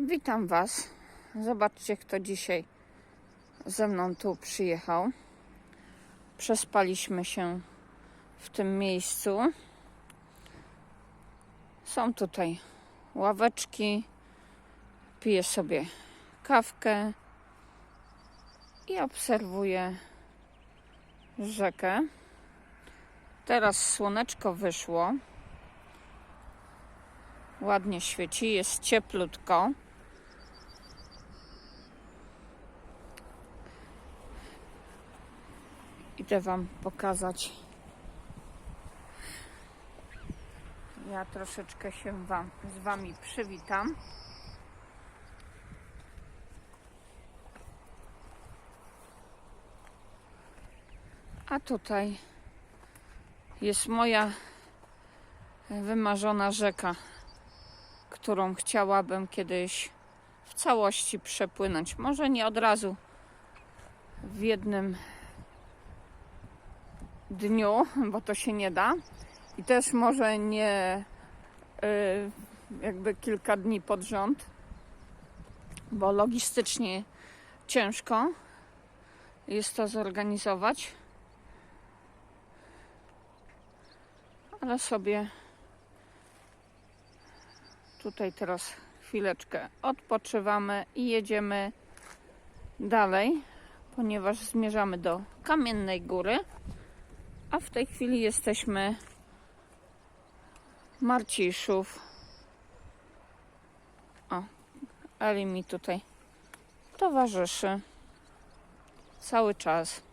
Witam Was. Zobaczcie, kto dzisiaj ze mną tu przyjechał. Przespaliśmy się w tym miejscu. Są tutaj ławeczki. Piję sobie kawkę i obserwuję rzekę. Teraz słoneczko wyszło. Ładnie świeci, jest cieplutko. Idę Wam pokazać. Ja troszeczkę się wam, z Wami przywitam. A tutaj jest moja wymarzona rzeka, którą chciałabym kiedyś w całości przepłynąć. Może nie od razu w jednym dniu, bo to się nie da. I też może nie y, jakby kilka dni pod rząd, bo logistycznie ciężko jest to zorganizować. Ale sobie tutaj teraz chwileczkę odpoczywamy i jedziemy dalej, ponieważ zmierzamy do Kamiennej Góry. A w tej chwili jesteśmy Marciszów. O, Eli mi tutaj towarzyszy cały czas.